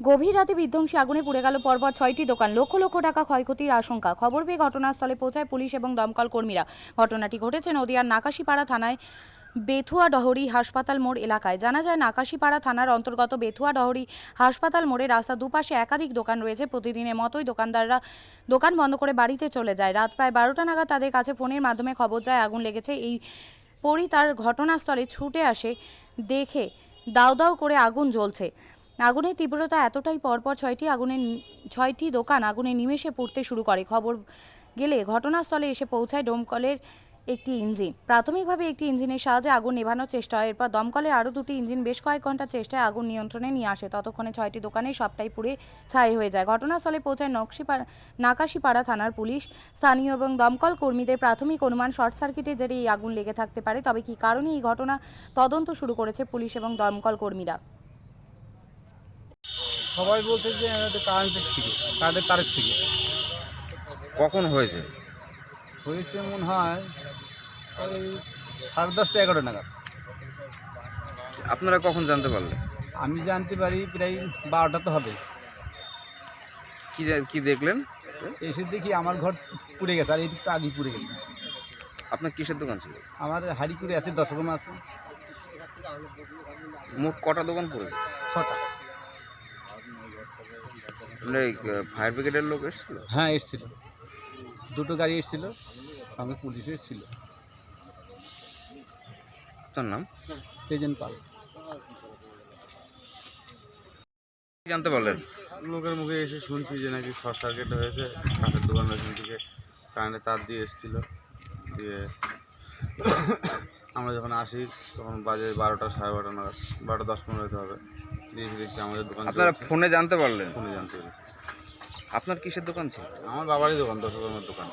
গভীর রাতে বিধ্বংসী আগুনে পুড়ে গেল পরপর ছয়টি দোকান। লক্ষ লক্ষ টাকা ক্ষয়ক্ষতির আশঙ্কা। খবর পেয়ে ঘটনাস্থলে পৌঁছায় পুলিশ এবং দমকল কর্মীরা। ঘটনাটি ঘটেছে নদিয়ার নাকাশিপাড়া থানায় বেথুয়া ডহরি হাসপাতাল মোড় এলাকায়। জানা যায়, নাকাশিপাড়া থানার অন্তর্গত বেথুয়া ডহরি হাসপাতাল মোড়ে রাস্তা দুপাশে একাধিক দোকান রয়েছে। প্রতিদিনের মতোই দোকানদাররা দোকান বন্ধ করে বাড়িতে চলে যায়। রাত প্রায় বারোটা নাগাদ তাদের কাছে ফোনের মাধ্যমে খবর যায়, আগুন লেগেছে। এই পরই তার ঘটনাস্থলে ছুটে আসে, দেখে দাউ দাউ করে আগুন জ্বলছে। আগুনের তীব্রতা এতটাই পরপর ছয়টি আগুনের ছয়টি দোকান আগুনে নিমেষে পুড়তে শুরু করে। খবর গেলে ঘটনাস্থলে এসে পৌঁছায় ডোমকলের একটি ইঞ্জিন। প্রাথমিকভাবে একটি ইঞ্জিনের সাহায্যে আগুন নেভানোর চেষ্টা হয়। এরপর দমকলে আরও দুটি ইঞ্জিন বেশ কয়েক ঘণ্টা চেষ্টায় আগুন নিয়ন্ত্রণে নিয়ে আসে। ততক্ষণে ছয়টি দোকানে সবটাই পুড়ে ছাই হয়ে যায়। ঘটনাস্থলে পৌঁছায় নকশিপাড়া নাকাশিপাড়া থানার পুলিশ, স্থানীয় এবং দমকল কর্মীদের প্রাথমিক অনুমান শর্ট সার্কিটে জেরে এই আগুন লেগে থাকতে পারে। তবে কী কারণে এই ঘটনা তদন্ত শুরু করেছে পুলিশ এবং দমকল কর্মীরা? সবাই বলছে যে কারেন্টের থেকে কারেন্টের তারের থেকে। কখন হয়েছে? হয়েছে মনে হয় ওই সাড়ে দশটা এগারোটা নাগাদ। আপনারা কখন জানতে পারলেন? আমি জানতে পারি প্রায় বারোটা তো হবে। কি কি দেখলেন? এসে দেখি আমার ঘর পুড়ে গেছে আর একটু আগে পুড়ে গেছে। আপনার কিসের দোকান ছিল? আমার হাড়ি করে আছে দশ রকম আছে। মোট কটা দোকান পড়েছে? ছটা। ফায়ার ব্রিগেডের লোক এসেছিল? হ্যাঁ এসছিল। দুটো গাড়ি এসছিল সঙ্গে পুলিশও এসছিল। আপনার নাম? তেজেন পাল। জানতে পারলেন? লোকের মুখে এসে শুনছি যে নাকি শর্ট সার্কিট হয়েছে। কাঠের দোকান ওখান থেকে কারেন্টের তার দিয়ে এসেছিল। দিয়ে আমরা যখন আসি তখন বাজে বারোটা সাড়ে বারোটা নাগাদ বারোটা দশ পনেরো হতে হবে। দিয়ে আমাদের দোকান আপনারা চলছে। ফোনে জানতে পারলেন? ফোনে জানতে পেরেছি। আপনার কিসের দোকান ছিল? আমার বাবারই দোকান দশকর্মের দোকান।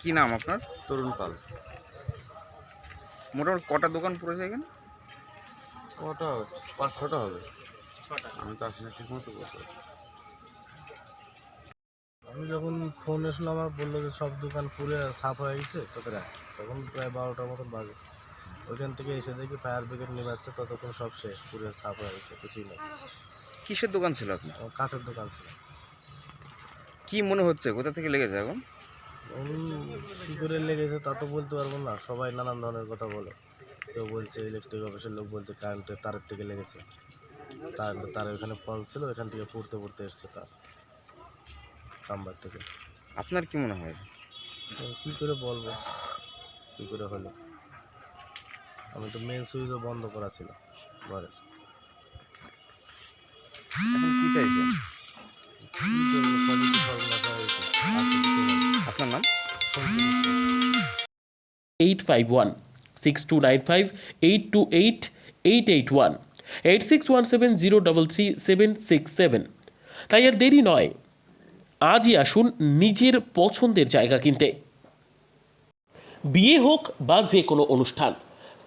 কি নাম আপনার? তরুণ পাল। মোটামুটি কটা দোকান পড়েছে এখানে? ওটা পাঁচ ছটা হবে। আমি তো আসি না ঠিক মতো বলতে আমি যখন ফোন এসলো আমার বলল যে সব দোকান পুরে সাফ হয়ে গেছে তোদের তখন প্রায় বারোটার মতন বাজে। ওইখান থেকে এসে দেখি ফায়ার ব্রিগেড নেবাচ্ছে ততক্ষণ সব শেষ পুরে সাফ হয়ে গেছে কিছুই নেই। কিসের দোকান ছিল আপনার? কাঠের দোকান ছিল। কি মনে হচ্ছে? কোথা থেকে লেগেছে এখন? কী করে লেগেছে তা তো বলতে পারব না। সবাই নানান ধরনের কথা বলে। কেউ বলছে ইলেকট্রিক অফিসের লোক বলছে কারেন্টের তারের থেকে লেগেছে। তার তার ওখানে ফল ছিল ওখান থেকে পড়তে পড়তে এসছে তার। কাম্বার থেকে। আপনার কি মনে হয়? কী করে বলব? কী করে হলো? আমি তো মেন সুইচও বন্ধ করা ছিল ঘরে কি চাইছেন কী করব সবই তো সর্বনাশা হয়েছে আর তো কিছু নেই। আপনার নাম। Eight five one six two nine five eight two eight eight eight one eight six one seven zero double three seven six seven তাই আর দেরি নয় আজই আসুন নিজের পছন্দের জায়গা কিনতে বিয়ে হোক বা যে কোনো অনুষ্ঠান